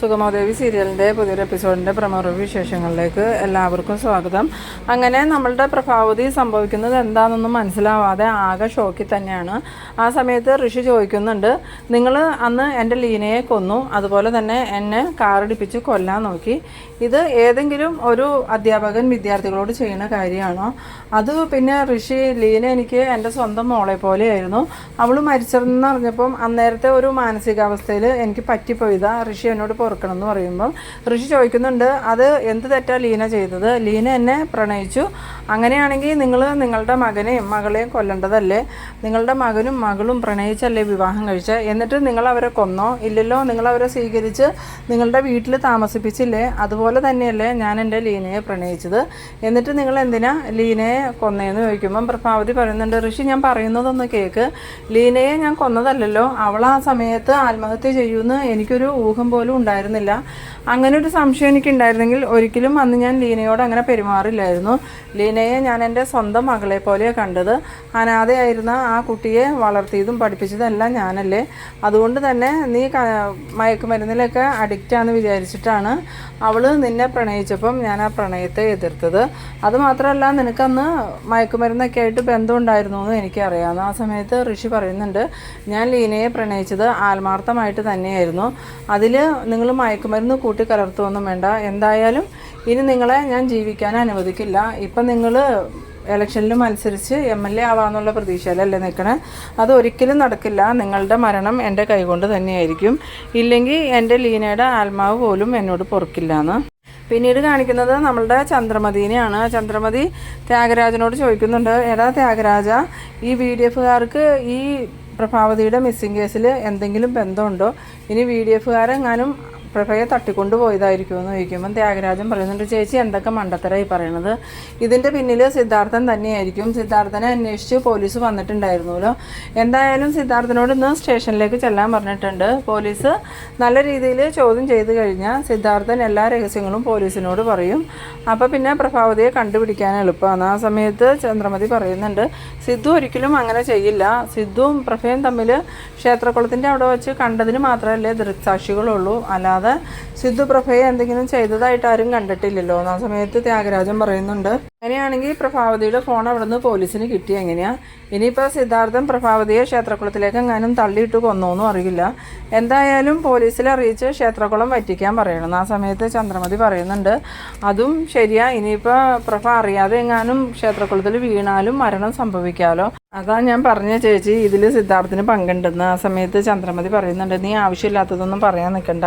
സുഗമോദേവി സീരിയലിന്റെ പുതിയൊരു എപ്പിസോഡിന്റെ promo review വിശേഷങ്ങളിലേക്ക് എല്ലാവർക്കും സ്വാഗതം. അങ്ങനെ നമ്മളുടെ പ്രഭാവതി സംഭവിക്കുന്നത് എന്താണെന്നൊന്നും മനസ്സിലാവാതെ ആകെ ഷോക്കിൽ തന്നെയാണ്. ആ സമയത്ത് ഋഷി ചോദിക്കുന്നുണ്ട് നിങ്ങൾ അന്ന് എന്റെ ലീനയെ കൊന്നു അതുപോലെ തന്നെ എന്നെ കാറിടിപ്പിച്ച് കൊല്ലാൻ നോക്കി. ഇത് ഏതെങ്കിലും ഒരു അധ്യാപകൻ വിദ്യാർത്ഥികളോട് ചെയ്യുന്ന കാര്യമാണോ? അത് പിന്നെ ഋഷി ലീന എനിക്ക് എന്റെ സ്വന്തം മോളെ പോലെയായിരുന്നു. അവൾ മരിച്ചതെന്ന് അറിഞ്ഞപ്പം അന്നേരത്തെ ഒരു മാനസികാവസ്ഥയിൽ എനിക്ക് പറ്റിപ്പോയതാ ഋഷി എന്നോട് പൊറുക്കണം എന്ന് പറയുമ്പം ഋഷി ചോദിക്കുന്നുണ്ട് അത് എന്ത് തെറ്റാ ലീന ചെയ്തത്? ലീന എന്നെ പ്രണയിച്ചു. അങ്ങനെയാണെങ്കിൽ നിങ്ങൾ നിങ്ങളുടെ മകനെയും മകളെയും കൊല്ലേണ്ടതല്ലേ? നിങ്ങളുടെ മകനും മകളും പ്രണയിച്ചല്ലേ വിവാഹം കഴിച്ച? എന്നിട്ട് നിങ്ങൾ അവരെ കൊന്നോ? ഇല്ലല്ലോ നിങ്ങൾ അവരെ സ്വീകരിച്ച് നിങ്ങളുടെ വീട്ടിൽ താമസിപ്പിച്ചില്ലേ? അതുപോലെ തന്നെയല്ലേ ഞാൻ എന്റെ ലീനയെ പ്രണയിച്ചത്. എന്നിട്ട് നിങ്ങൾ എന്തിനാ ലീനയെ കൊന്നേന്ന് ചോദിക്കുമ്പം പ്രഭാവതി പറയുന്നുണ്ട് ഋഷി ഞാൻ പറയുന്നതൊന്ന് കേൾക്ക് ലീനയെ ഞാൻ കൊന്നതല്ലല്ലോ. അവൾ ആ സമയത്ത് ആത്മഹത്യ ചെയ്യുമെന്ന് എനിക്കൊരു ഊഹം പോലും ഉണ്ടായിരുന്നില്ല. അങ്ങനെ ഒരു സംശയം എനിക്കുണ്ടായിരുന്നെങ്കിൽ ഒരിക്കലും അന്ന് ഞാൻ ലീനയോട് അങ്ങനെ പെരുമാറില്ലായിരുന്നു. ലീനയെ ഞാൻ എന്റെ സ്വന്തം മകളെ പോലെയാണ് കണ്ടത്. അനാഥയായിരുന്ന ആ കുട്ടിയെ വളർത്തിയതും പഠിപ്പിച്ചതും എല്ലാം ഞാനല്ലേ. അതുകൊണ്ട് തന്നെ നീ മയക്കുമരുന്നിലൊക്കെ അഡിക്റ്റാന്ന് വിചാരിച്ചിട്ടാണ് അവൾ നിന്നെ പ്രണയിച്ചപ്പം ഞാൻ ആ പ്രണയത്തെ എതിർത്തത്. അതുമാത്രമല്ല നിനക്കന്ന് മയക്കുമരുന്നൊക്കെ ആയിട്ട് ബന്ധം ഉണ്ടായിരുന്നു എന്ന് എനിക്കറിയാം. ആ സമയത്ത് ഋഷി പറയുന്നുണ്ട് ഞാൻ ലീനയെ പ്രണയിച്ചത് ആത്മാർത്ഥമായിട്ട് തന്നെയായിരുന്നു. അതിൽ നിങ്ങൾ മയക്കുമരുന്ന് കൂട്ടി കലർത്തുമൊന്നും വേണ്ട. എന്തായാലും ഇനി നിങ്ങളെ ഞാൻ ജീവിക്കാൻ അനുവദിക്കില്ല. ഇപ്പം നിങ്ങൾ ഇലക്ഷനിൽ മത്സരിച്ച് എം എൽ എ ആവാന്നുള്ള പ്രതീക്ഷയിലല്ലേ നിൽക്കണേ അത് ഒരിക്കലും നടക്കില്ല. നിങ്ങളുടെ മരണം എന്റെ കൈകൊണ്ട് തന്നെയായിരിക്കും. ഇല്ലെങ്കിൽ എന്റെ ലീനയുടെ ആത്മാവ് പോലും എന്നോട് പൊറുക്കില്ല എന്ന് പിന്നീട് കാണിക്കുന്നത് നമ്മളുടെ ചന്ദ്രമതിനെയാണ്. ചന്ദ്രമതി ത്യാഗരാജനോട് ചോദിക്കുന്നുണ്ട് എടാ ത്യാഗരാജ ഈ വി ഡി എഫുകാർക്ക് ഈ പ്രഭാവതിയുടെ മിസ്സിംഗ് കേസിൽ എന്തെങ്കിലും ബന്ധമുണ്ടോ? ഇനി വി ഡി എഫുകാരെങ്ങാനും പ്രഭയെ തട്ടിക്കൊണ്ട് പോയതായിരിക്കുമെന്ന് ചോദിക്കുമ്പം ത്യാഗരാജൻ പറയുന്നുണ്ട് ചേച്ചി എന്തൊക്കെ മണ്ടത്തരായി പറയണത്? ഇതിന്റെ പിന്നിൽ സിദ്ധാർത്ഥൻ തന്നെയായിരിക്കും. സിദ്ധാർത്ഥനെ അന്വേഷിച്ച് പോലീസ് വന്നിട്ടുണ്ടായിരുന്നല്ലോ. എന്തായാലും സിദ്ധാർത്ഥനോട് ഇന്ന് സ്റ്റേഷനിലേക്ക് ചെല്ലാൻ പറഞ്ഞിട്ടുണ്ട്. പോലീസ് നല്ല രീതിയിൽ ചോദ്യം ചെയ്ത് കഴിഞ്ഞാൽ സിദ്ധാർത്ഥൻ എല്ലാ രഹസ്യങ്ങളും പോലീസിനോട് പറയും. അപ്പോൾ പിന്നെ പ്രഭാവതിയെ കണ്ടുപിടിക്കാൻ എളുപ്പമാണ്. ആ സമയത്ത് ചന്ദ്രമതി പറയുന്നുണ്ട് സിദ്ധു ഒരിക്കലും അങ്ങനെ ചെയ്യില്ല. സിദ്ധുവും പ്രഭയും തമ്മിൽ ക്ഷേത്രക്കുളത്തിന്റെ അവിടെ വെച്ച് കണ്ടതിന് മാത്രമല്ലേ ദൃക്സാക്ഷികളുള്ളൂ. അല്ലാതെ സിദ്ധു പ്രഭയെ എന്തെങ്കിലും ചെയ്തതായിട്ട് ആരും കണ്ടിട്ടില്ലല്ലോ. ആ സമയത്ത് ത്യാഗരാജൻ പറയുന്നുണ്ട് അങ്ങനെയാണെങ്കിൽ പ്രഭാവതിയുടെ ഫോൺ അവിടെ നിന്ന് പോലീസിന് കിട്ടി. എങ്ങനെയാ? ഇനിയിപ്പോൾ സിദ്ധാർത്ഥൻ പ്രഭാവതിയെ ക്ഷേത്രക്കുളത്തിലേക്ക് എങ്ങാനും തള്ളിയിട്ട് കൊന്നോന്നും അറിയില്ല. എന്തായാലും പോലീസിൽ അറിയിച്ച് ക്ഷേത്രക്കുളം വറ്റിക്കാൻ പറയണം. ആ സമയത്ത് ചന്ദ്രമതി പറയുന്നുണ്ട് അതും ശരിയാ. ഇനിയിപ്പോൾ പ്രഭ അറിയാതെ എങ്ങാനും ക്ഷേത്രക്കുളത്തിൽ വീണാലും മരണം സംഭവിക്കാമല്ലോ അതാ ഞാൻ പറഞ്ഞ ചേച്ചി. ഇതിൽ സിദ്ധാർത്ഥിന് പങ്കുണ്ടെന്ന്. ആ സമയത്ത് ചന്ദ്രമതി പറയുന്നുണ്ട് നീ ആവശ്യമില്ലാത്തതൊന്നും പറയാൻ നിൽക്കണ്ട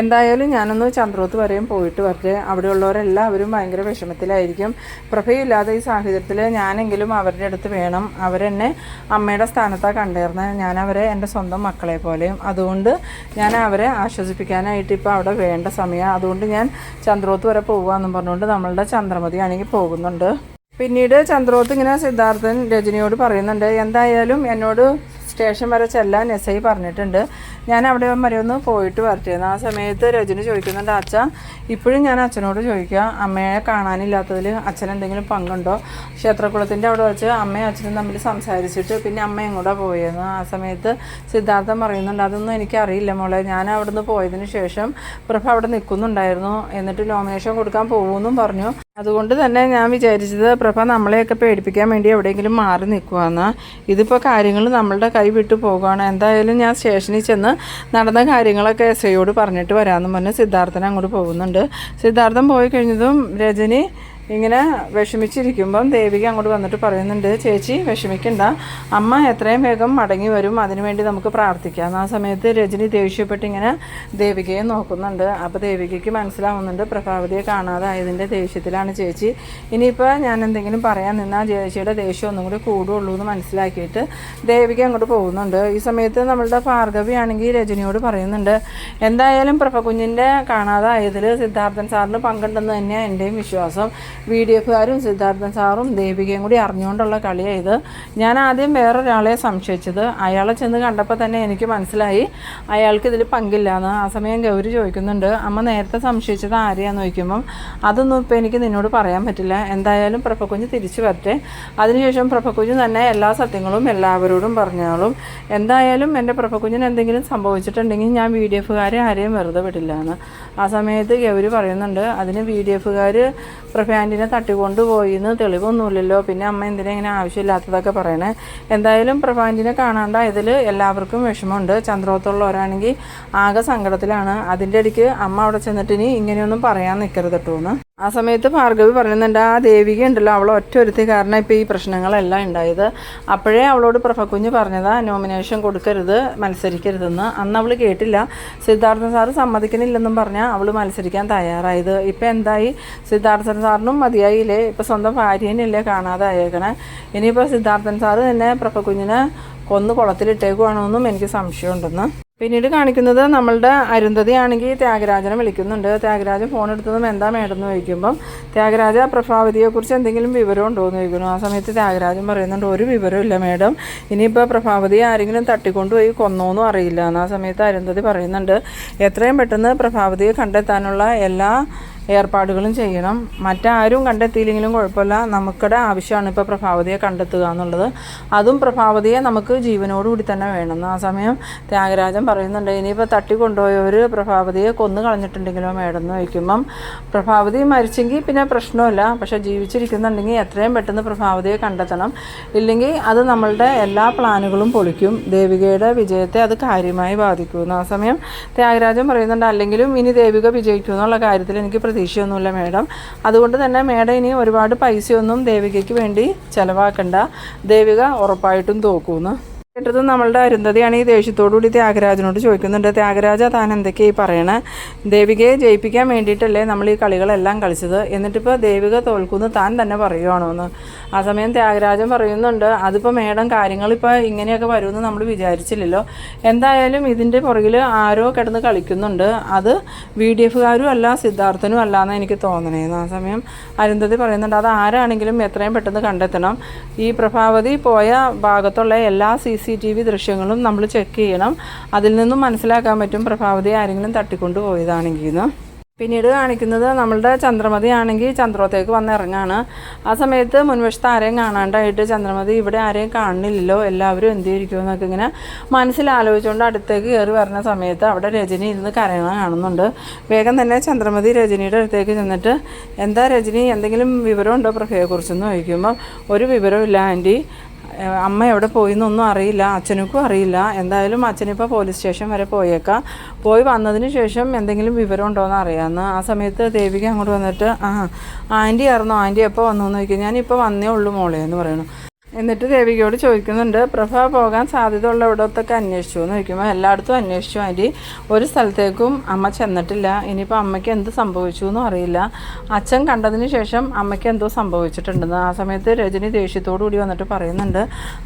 എന്തായാലും ഞാനൊന്ന് ചന്ദ്രോത്ത് വരെയും പോയിട്ട് വരട്ടെ. അവിടെയുള്ളവരെല്ലാവരും ഭയങ്കര വിഷമത്തിലായിരിക്കും. പ്രഭയില്ലാതെ ഈ സാഹചര്യത്തിൽ ഞാനെങ്കിലും അവരുടെ അടുത്ത് വേണം അവരെന്നെ അമ്മയുടെ സ്ഥാനത്താണ് കണ്ടിരുന്നത് ഞാൻ അവരെ എന്റെ സ്വന്തം മക്കളെ പോലെയും. അതുകൊണ്ട് ഞാൻ അവരെ ആശ്വസിപ്പിക്കാനായിട്ട് ഇപ്പോൾ അവിടെ വേണ്ട സമയം. അതുകൊണ്ട് ഞാൻ ചന്ദ്രോത്ത് വരെ പോകുകയെന്നും പറഞ്ഞുകൊണ്ട് നമ്മളുടെ ചന്ദ്രമതി ആണെങ്കിൽ പോകുന്നുണ്ട്. പിന്നീട് ചന്ദ്രോത്ത് ഇങ്ങനെ സിദ്ധാർത്ഥൻ രജനിയോട് പറയുന്നുണ്ട് എന്തായാലും എന്നോട് സ്റ്റേഷൻ വരെ ചെല്ലാൻ എസ് ഐ പറഞ്ഞിട്ടുണ്ട്. ഞാൻ അവിടെ വരെ ഒന്ന് പോയിട്ട് വരട്ടെ ആ സമയത്ത് രജനി ചോദിക്കുന്നുണ്ട് അച്ഛ ഇപ്പോഴും ഞാൻ അച്ഛനോട് ചോദിക്കുക അമ്മയെ കാണാനില്ലാത്തതിൽ അച്ഛൻ എന്തെങ്കിലും പങ്കുണ്ടോ? ക്ഷേത്രക്കുളത്തിന്റെ അവിടെ വെച്ച് അമ്മയും അച്ഛനും തമ്മിൽ സംസാരിച്ചിട്ട് പിന്നെ അമ്മ കൂടെ പോയെന്ന്. ആ സമയത്ത് സിദ്ധാർത്ഥം പറയുന്നുണ്ട് അതൊന്നും എനിക്കറിയില്ല മോളെ. ഞാൻ അവിടെ നിന്ന് പോയതിന് ശേഷം പ്രഭ അവിടെ നിൽക്കുന്നുണ്ടായിരുന്നു. എന്നിട്ട് നോമിനേഷൻ കൊടുക്കാൻ പോകുമെന്നും പറഞ്ഞു. അതുകൊണ്ട് തന്നെ ഞാൻ വിചാരിച്ചത് പ്രഭ നമ്മളെയൊക്കെ പേടിപ്പിക്കാൻ വേണ്ടി എവിടെയെങ്കിലും മാറി നിൽക്കുവാന്ന് ഇതിപ്പോൾ കാര്യങ്ങൾ നമ്മളുടെ കൈ വിട്ടു പോകുകയാണ് എന്തായാലും ഞാൻ സ്റ്റേഷനിൽ ചെന്ന് നടന്ന കാര്യങ്ങളൊക്കെ എസ് ഐയോട് പറഞ്ഞിട്ട് വരാമെന്ന് പറഞ്ഞ് സിദ്ധാർത്ഥൻ അങ്ങോട്ട് പോകുന്നുണ്ട്. സിദ്ധാർത്ഥൻ പോയി കഴിഞ്ഞതും രജനി ഇങ്ങനെ വിഷമിച്ചിരിക്കുമ്പം ദേവിക അങ്ങോട്ട് വന്നിട്ട് പറയുന്നുണ്ട് ചേച്ചി വിഷമിക്കണ്ട. അമ്മ എത്രയും വേഗം മടങ്ങി വരും. അതിനുവേണ്ടി നമുക്ക് പ്രാർത്ഥിക്കാം. ആ സമയത്ത് രജനി ദേഷ്യപ്പെട്ട് ഇങ്ങനെ ദേവികയെ നോക്കുന്നുണ്ട്. അപ്പോൾ ദേവികയ്ക്ക് മനസ്സിലാവുന്നുണ്ട് പ്രഭാവതിയെ കാണാതായതിന്റെ ദേഷ്യത്തിലാണ് ചേച്ചി. ഇനിയിപ്പോൾ ഞാൻ എന്തെങ്കിലും പറയാൻ നിന്നാൽ ചേച്ചിയുടെ ദേഷ്യം ഒന്നും കൂടി കൂടുള്ളൂ എന്ന് മനസ്സിലാക്കിയിട്ട് ദേവിക അങ്ങോട്ട് പോകുന്നുണ്ട്. ഈ സമയത്ത് നമ്മളുടെ ഭാർഗവി ആണെങ്കിൽ രജനിയോട് പറയുന്നുണ്ട് എന്തായാലും പ്രഭകുഞ്ഞിന്റെ കാണാതായതിൽ സിദ്ധാർത്ഥൻ സാറിന് പങ്കുണ്ടെന്ന് തന്നെയാണ് എന്റെയും വിശ്വാസം. വി ഡി എഫുകാരും സിദ്ധാർത്ഥൻ സാറും ദേവികയും കൂടി അറിഞ്ഞുകൊണ്ടുള്ള കളിയായത്. ഞാൻ ആദ്യം വേറൊരാളെ സംശയിച്ചത്. അയാളെ ചെന്ന് കണ്ടപ്പോൾ തന്നെ എനിക്ക് മനസ്സിലായി അയാൾക്ക് ഇതിൽ പങ്കില്ലാന്ന്. ആ സമയം ഗൗരി ചോദിക്കുന്നുണ്ട് അമ്മ നേരത്തെ സംശയിച്ചത് ആരെയാന്ന്? ചോദിക്കുമ്പം അതൊന്നും ഇപ്പോൾ എനിക്ക് നിന്നോട് പറയാൻ പറ്റില്ല. എന്തായാലും പ്രഭക്കുഞ്ഞ് തിരിച്ചു വരട്ടെ. അതിനുശേഷം പ്രഭക്കുഞ്ഞ് തന്നെ എല്ലാ സത്യങ്ങളും എല്ലാവരോടും പറഞ്ഞോളും എന്തായാലും എന്റെ പ്രഭക്കുഞ്ഞിന് എന്തെങ്കിലും സംഭവിച്ചിട്ടുണ്ടെങ്കിൽ ഞാൻ വി ഡി എഫുകാരെ ആരെയും വെറുതെ വിടില്ല എന്ന് ആ സമയത്ത് ഗൗരി പറയുന്നുണ്ട് അതിന് വി ഡി എഫുകാർ പ്രഫാന്റിനെ തട്ടിക്കൊണ്ടുപോയി എന്ന് തെളിവൊന്നുമില്ലല്ലോ. പിന്നെ അമ്മ എന്തിനാ ഇങ്ങനെ ആവശ്യമില്ലാത്തതൊക്കെ പറയണേ? എന്തായാലും പ്രഭാന്റിനെ കാണാണ്ടായതിൽ എല്ലാവർക്കും വിഷമമുണ്ട്. ചന്ദ്രോത്തുള്ളവരാണെങ്കിൽ ആകെ സങ്കടത്തിലാണ്. അതിന്റെ ഇടയ്ക്ക് അമ്മ അവിടെ ചെന്നിട്ട് ഇനി ഇങ്ങനെയൊന്നും പറയാൻ നിൽക്കരുത് കേട്ടോ എന്ന്. ആ സമയത്ത് ഭാർഗവി പറയുന്നുണ്ട് ആ ദേവിക ഉണ്ടല്ലോ അവൾ ഒറ്റ ഒരുത്തി കാരണം ഇപ്പോൾ ഈ പ്രശ്നങ്ങളെല്ലാം ഉണ്ടായത്. അപ്പോഴേ അവളോട് പ്രഭക്കുഞ്ഞ് പറഞ്ഞതാ നോമിനേഷൻ കൊടുക്കരുത് മത്സരിക്കരുതെന്ന്. അന്ന് അവൾ കേട്ടില്ല. സിദ്ധാർത്ഥൻ സാറ് സമ്മതിക്കണില്ലെന്നും പറഞ്ഞാൽ അവൾ മത്സരിക്കാൻ തയ്യാറായത്. ഇപ്പം എന്തായി? സിദ്ധാർത്ഥൻ സാറിനും മതിയായില്ലേ? ഇപ്പം സ്വന്തം ഭാര്യേനല്ലേ കാണാതെ അയക്കണേ ഇനിയിപ്പോൾ സിദ്ധാർത്ഥൻ സാറ് തന്നെ പ്രഭക്കുഞ്ഞിനെ കൊന്ന് കുളത്തിലിട്ടേക്കുവാണോന്നും എനിക്ക് സംശയമുണ്ടെന്ന്. പിന്നീട് കാണിക്കുന്നത് നമ്മളുടെ അരുന്ധതി ആണെങ്കിൽ ത്യാഗരാജനെ വിളിക്കുന്നുണ്ട്. ത്യാഗരാജൻ ഫോൺ എടുത്തതും എന്താ മേഡം എന്ന് ചോദിക്കുമ്പം ത്യാഗരാജ പ്രഭാവതിയെക്കുറിച്ച് എന്തെങ്കിലും വിവരം ഉണ്ടോ എന്ന് ചോദിക്കുന്നു. ആ സമയത്ത് ത്യാഗരാജൻ പറയുന്നുണ്ട് ഒരു വിവരമില്ല മേഡം. ഇനിയിപ്പോൾ പ്രഭാവതിയെ ആരെങ്കിലും തട്ടിക്കൊണ്ടുപോയി കൊന്നോന്നും അറിയില്ല. എന്ന് ആ സമയത്ത് അരുന്ധതി പറയുന്നുണ്ട് എത്രയും പെട്ടെന്ന് പ്രഭാവതിയെ കണ്ടെത്താനുള്ള എല്ലാ ഏർപ്പാടുകളും ചെയ്യണം. മറ്റാരും കണ്ടെത്തിയില്ലെങ്കിലും കുഴപ്പമില്ല. നമുക്കുടെ ആവശ്യമാണ് ഇപ്പോൾ പ്രഭാവതിയെ കണ്ടെത്തുക എന്നുള്ളത്. അതും പ്രഭാവതിയെ നമുക്ക് ജീവനോടുകൂടി തന്നെ വേണം. ആ സമയം ത്യാഗരാജൻ പറയുന്നുണ്ട് ഇനിയിപ്പോൾ തട്ടി കൊണ്ടുപോയവർ പ്രഭാവതിയെ കൊന്നു കളഞ്ഞിട്ടുണ്ടെങ്കിലോ മേഡം എന്ന് ചോദിക്കുമ്പം പ്രഭാവതി മരിച്ചെങ്കിൽ പിന്നെ പ്രശ്നമില്ല. പക്ഷേ ജീവിച്ചിരിക്കുന്നുണ്ടെങ്കിൽ എത്രയും പെട്ടെന്ന് പ്രഭാവതിയെ കണ്ടെത്തണം. ഇല്ലെങ്കിൽ അത് നമ്മളുടെ എല്ലാ പ്ലാനുകളും പൊളിക്കും. ദേവികയുടെ വിജയത്തെ അത് കാര്യമായി ബാധിക്കും. ആ സമയം ത്യാഗരാജൻ പറയുന്നുണ്ട് അല്ലെങ്കിലും ഇനി ദേവിക വിജയിക്കും എന്നുള്ള കാര്യത്തിൽ എനിക്ക് പ്രതീക്ഷയൊന്നുമില്ല മേഡം. അതുകൊണ്ട് തന്നെ മേഡം ഇനി ഒരുപാട് പൈസയൊന്നും ദേവികയ്ക്ക് വേണ്ടി ചിലവാക്കണ്ട. ദേവിക ഉറപ്പായിട്ടും തോക്കൂന്ന്. കേട്ടത് നമ്മളുടെ അരുന്ധതിയാണ് ഈ ദേഷ്യത്തോടുകൂടി ത്യാഗരാജനോട് ചോദിക്കുന്നുണ്ട്. ത്യാഗരാജ താൻ എന്തൊക്കെയായി പറയണേ? ദേവികയെ ജയിപ്പിക്കാൻ വേണ്ടിയിട്ടല്ലേ നമ്മൾ ഈ കളികളെല്ലാം കളിച്ചത്. എന്നിട്ടിപ്പോൾ ദേവിക തോൽക്കുമെന്ന് താൻ തന്നെ പറയുവാണോ എന്ന് ആ സമയം ത്യാഗരാജൻ പറയുന്നുണ്ട് അതിപ്പോൾ മേഡം കാര്യങ്ങളിപ്പോൾ ഇങ്ങനെയൊക്കെ വരുമെന്ന് നമ്മൾ വിചാരിച്ചില്ലല്ലോ. എന്തായാലും ഇതിന്റെ പുറകിൽ ആരോ കിടന്ന് കളിക്കുന്നുണ്ട്. അത് വി ഡി എഫുകാരും അല്ല സിദ്ധാർത്ഥനും അല്ല എന്ന് എനിക്ക് തോന്നണേന്ന്. ആ സമയം അരുന്ധതി പറയുന്നുണ്ട് അത് ആരാണെങ്കിലും എത്രയും പെട്ടെന്ന് കണ്ടെത്തണം. ഈ പ്രഭാവതി പോയ ഭാഗത്തുള്ള എല്ലാ സി സി ടി വി ദൃശ്യങ്ങളും നമ്മൾ ചെക്ക് ചെയ്യണം. അതിൽ നിന്നും മനസ്സിലാക്കാൻ പറ്റും പ്രഭാവതി ആരെങ്കിലും തട്ടിക്കൊണ്ട് പോയതാണെങ്കിൽ പിന്നീട് കാണിക്കുന്നത് നമ്മളുടെ ചന്ദ്രമതി ആണെങ്കിൽ ചന്ദ്രോത്തേക്ക് വന്ന് ഇറങ്ങാണ്. ആ സമയത്ത് മുൻവശത്ത് ആരെയും കാണാണ്ടായിട്ട് ചന്ദ്രമതി ഇവിടെ ആരെയും കാണുന്നില്ലല്ലോ എല്ലാവരും എന്ത് ചെയ്തിരിക്കുമോ എന്നൊക്കെ ഇങ്ങനെ മനസ്സിൽ ആലോചിച്ചുകൊണ്ട് അടുത്തേക്ക് കയറി വരുന്ന സമയത്ത് അവിടെ രജനി ഇരുന്ന് കരയണ കാണുന്നുണ്ട്. വേഗം തന്നെ ചന്ദ്രമതി രജനിയുടെ അടുത്തേക്ക് ചെന്നിട്ട് എന്താ രജനി എന്തെങ്കിലും വിവരമുണ്ടോ പ്രഭയെക്കുറിച്ചെന്ന് ചോദിക്കുമ്പം ഒരു വിവരമില്ല ആന്റി. അമ്മ എവിടെ പോയി എന്നൊന്നും അറിയില്ല അച്ഛനുക്കും അറിയില്ല. എന്തായാലും അച്ഛനിപ്പോൾ പോലീസ് സ്റ്റേഷൻ വരെ പോയേക്കാം. പോയി വന്നതിന് ശേഷം എന്തെങ്കിലും വിവരം ഉണ്ടോ എന്ന് അറിയാമെന്ന് ആ സമയത്ത് ദേവിക അങ്ങോട്ട് വന്നിട്ട് ആ ആന്റി ആയിരുന്നു? ആന്റി എപ്പോൾ വന്നു? എന്ന് ചോദിക്കും ഞാനിപ്പോൾ വന്നേ ഉള്ളൂ മോളെ എന്ന് പറയുന്നു. എന്നിട്ട് ദേവികയോട് ചോദിക്കുന്നുണ്ട് പ്രഭ പോകാൻ സാധ്യതയുള്ള ഇവിടത്തൊക്കെ അന്വേഷിച്ചു? എന്ന് ചോദിക്കുമ്പോൾ എല്ലായിടത്തും അന്വേഷിച്ചു ആന്റി ഒരു സ്ഥലത്തേക്കും അമ്മ ചെന്നിട്ടില്ല. ഇനിയിപ്പോൾ അമ്മയ്ക്ക് എന്ത് സംഭവിച്ചു എന്നും അറിയില്ല. അച്ഛൻ കണ്ടതിന് ശേഷം അമ്മയ്ക്ക് എന്തോ സംഭവിച്ചിട്ടുണ്ടെന്ന്. ആ സമയത്ത് രജനി ദേഷ്യത്തോടു കൂടി വന്നിട്ട് പറയുന്നുണ്ട്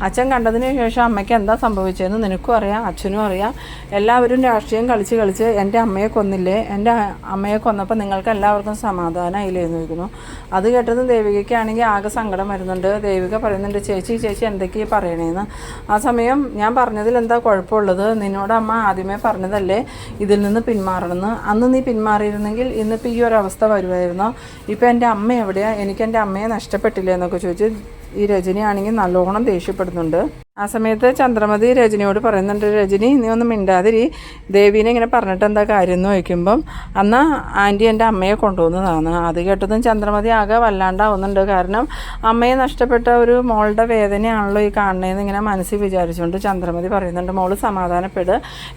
അച്ഛൻ കണ്ടതിന് ശേഷം അമ്മയ്ക്ക് എന്താ സംഭവിച്ചതെന്ന് നിനക്കും അറിയാം അച്ഛനും അറിയാം. എല്ലാവരും രാഷ്ട്രീയം കളിച്ച് കളിച്ച് എന്റെ അമ്മയെ കൊന്നില്ലേ? എന്റെ അമ്മയെ കൊന്നപ്പോൾ നിങ്ങൾക്ക് എല്ലാവർക്കും സമാധാനമായില്ലേ എന്ന് ചോദിക്കുന്നു. അത് കേട്ടത് ദേവികയ്ക്കാണെങ്കിൽ ആകെ സങ്കടം വരുന്നുണ്ട്. ദേവിക പറയുന്നുണ്ട് ചേച്ചി ചേച്ചി എന്തൊക്കെയാണ് പറയണേന്ന്. ആ സമയം ഞാൻ പറഞ്ഞതിൽ എന്താ കുഴപ്പമുള്ളത്? നിന്നോട് അമ്മ ആദ്യമേ പറഞ്ഞതല്ലേ ഇതിൽ നിന്ന് പിന്മാറണമെന്ന്. അന്ന് നീ പിന്മാറിയിരുന്നെങ്കിൽ ഇന്നിപ്പോൾ ഈ ഒരു അവസ്ഥ വരുമായിരുന്നോ ഇപ്പം എന്റെ അമ്മ എവിടെയാണ് എനിക്ക് എന്റെ അമ്മയെ നഷ്ടപ്പെട്ടില്ലേ എന്നൊക്കെ ചോദിച്ച് ഈ രജനിയാണെങ്കിൽ നല്ലോണം ദേഷ്യപ്പെടുന്നുണ്ട്. ആ സമയത്ത് ചന്ദ്രമതി രജനിയോട് പറയുന്നുണ്ട് രജനി നീ ഒന്നും മിണ്ടാതിരി ദേവീനെ ഇങ്ങനെ പറഞ്ഞിട്ട് എന്താ കാര്യം എന്ന് ചോദിക്കുമ്പം അന്ന് ആന്റി എന്റെ അമ്മയെ കൊണ്ടുപോകുന്നതാണ് അത് കേട്ടതും ചന്ദ്രമതി ആകെ വല്ലാണ്ടാവുന്നുണ്ട്. കാരണം അമ്മയെ നഷ്ടപ്പെട്ട ഒരു മോളുടെ വേദനയാണല്ലോ ഈ കാണുന്നതെന്ന് ഇങ്ങനെ മനസ്സിൽ വിചാരിച്ചുകൊണ്ട് ചന്ദ്രമതി പറയുന്നുണ്ട് മോൾ സമാധാനപ്പെട്.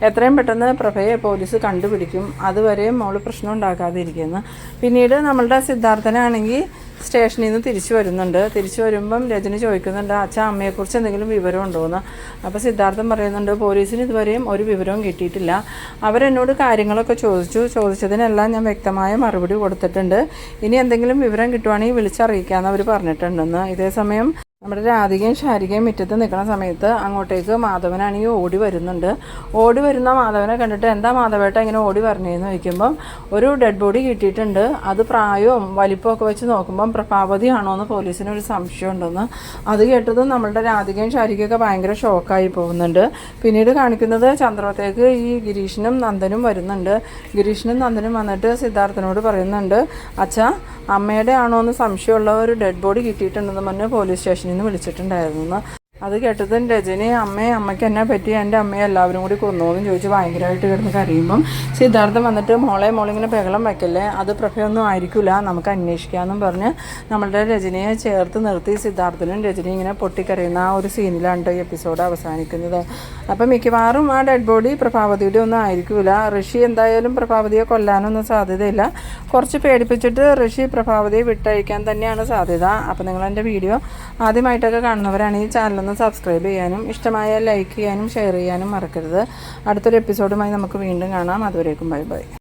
എത്രയും പെട്ടെന്ന് പ്രഭയെ പോലീസ് കണ്ടുപിടിക്കും. അതുവരെയും മോൾ പ്രശ്നം ഉണ്ടാക്കാതിരിക്കുന്നു. പിന്നീട് നമ്മളുടെ സിദ്ധാർത്ഥനാണെങ്കിൽ സ്റ്റേഷനിൽ നിന്ന് തിരിച്ചു വരുന്നുണ്ട്. തിരിച്ചു വരുമ്പം രജനി ചോദിക്കുന്നുണ്ട് അച്ഛൻ അമ്മയെക്കുറിച്ച് എന്തെങ്കിലും വിവരം ഉണ്ടോ എന്ന് അപ്പോൾ സിദ്ധാർത്ഥൻ പറയുന്നുണ്ട് പോലീസിന് ഇതുവരെയും ഒരു വിവരവും കിട്ടിയിട്ടില്ല. അവരെന്നോട് കാര്യങ്ങളൊക്കെ ചോദിച്ചു. ചോദിച്ചതിനെല്ലാം ഞാൻ വ്യക്തമായ മറുപടി കൊടുത്തിട്ടുണ്ട്. ഇനി എന്തെങ്കിലും വിവരം കിട്ടുവാണെങ്കിൽ വിളിച്ചറിയിക്കാമെന്ന് അവർ പറഞ്ഞിട്ടുണ്ടെന്ന്. ഇതേ സമയം നമ്മുടെ രാധികയും ശാരികയും മുറ്റത്ത് നിൽക്കുന്ന സമയത്ത് അങ്ങോട്ടേക്ക് മാധവനാണെങ്കിൽ ഓടി വരുന്നുണ്ട്. ഓടി വരുന്ന മാധവനെ കണ്ടിട്ട് എന്താ മാധവേട്ട ഇങ്ങനെ ഓടി വരണേന്ന് ചോദിക്കുമ്പം ഒരു ഡെഡ് ബോഡി കിട്ടിയിട്ടുണ്ട്. അത് പ്രായവും വലിപ്പവും ഒക്കെ വെച്ച് നോക്കുമ്പം പ്രഭാവതി ആണോ എന്ന് പോലീസിന് ഒരു സംശയം ഉണ്ടെന്ന്. അത് കേട്ടതും നമ്മളുടെ രാധികയും ശാരികയൊക്കെ ഭയങ്കര ഷോക്കായി പോകുന്നുണ്ട്. പിന്നീട് കാണിക്കുന്നത് ചന്ദ്രത്തേക്ക് ഈ ഗിരീഷിനും നന്ദനും വരുന്നുണ്ട്. ഗിരീഷിനും നന്ദനും വന്നിട്ട് സിദ്ധാർത്ഥനോട് പറയുന്നുണ്ട് അച്ഛാ അമ്മയുടെ ആണോ എന്ന് സംശയമുള്ള ഒരു ഡെഡ് ബോഡി കിട്ടിയിട്ടുണ്ടെന്ന് പറഞ്ഞ് പോലീസ് സ്റ്റേഷനിൽ നിന്ന് വിളിച്ചിട്ടുണ്ടായിരുന്നു. അത് കേട്ടതും രജനി അമ്മയെ അമ്മയ്ക്ക് എന്നെ പറ്റി? എന്റെ അമ്മയെ എല്ലാവരും കൂടി കൊന്നോന്ന് ചോദിച്ച് ഭയങ്കരമായിട്ട് കിടന്ന് കരയുമ്പം സിദ്ധാർത്ഥം വന്നിട്ട് മോളെ മോളിങ്ങനെ ബഹളം വെക്കല്ലേ? അത് പ്രഭയൊന്നും ആയിരിക്കില്ല നമുക്ക് അന്വേഷിക്കാമെന്നും പറഞ്ഞ് നമ്മളുടെ രജനിയെ ചേർത്ത് നിർത്തി സിദ്ധാർത്ഥനും രജനി ഇങ്ങനെ പൊട്ടിക്കരയുന്ന ആ ഒരു സീനിലാണ് ഈ എപ്പിസോഡ് അവസാനിക്കുന്നത്. അപ്പം മിക്കവാറും ആ ഡെഡ് ബോഡി പ്രഭാവതിയുടെ ഒന്നും ആയിരിക്കില്ല ഋഷി എന്തായാലും പ്രഭാവതിയെ കൊല്ലാനൊന്നും സാധ്യതയില്ല. കുറച്ച് പേടിപ്പിച്ചിട്ട് ഋഷി പ്രഭാവതിയെ വിട്ടയക്കാൻ തന്നെയാണ് സാധ്യത. അപ്പോൾ നിങ്ങൾ എന്റെ വീഡിയോ ആദ്യമായിട്ടൊക്കെ കാണുന്നവരാണ് ഈ ചാനലൊന്ന് സബ്സ്ക്രൈബ് ചെയ്യാനും ഇഷ്ടമായ ലൈക്ക് ചെയ്യാനും ഷെയർ ചെയ്യാനും മറക്കരുത്. അടുത്തൊരു എപ്പിസോഡുമായി നമുക്ക് വീണ്ടും കാണാം. അതുവരേക്കും ബൈ ബൈ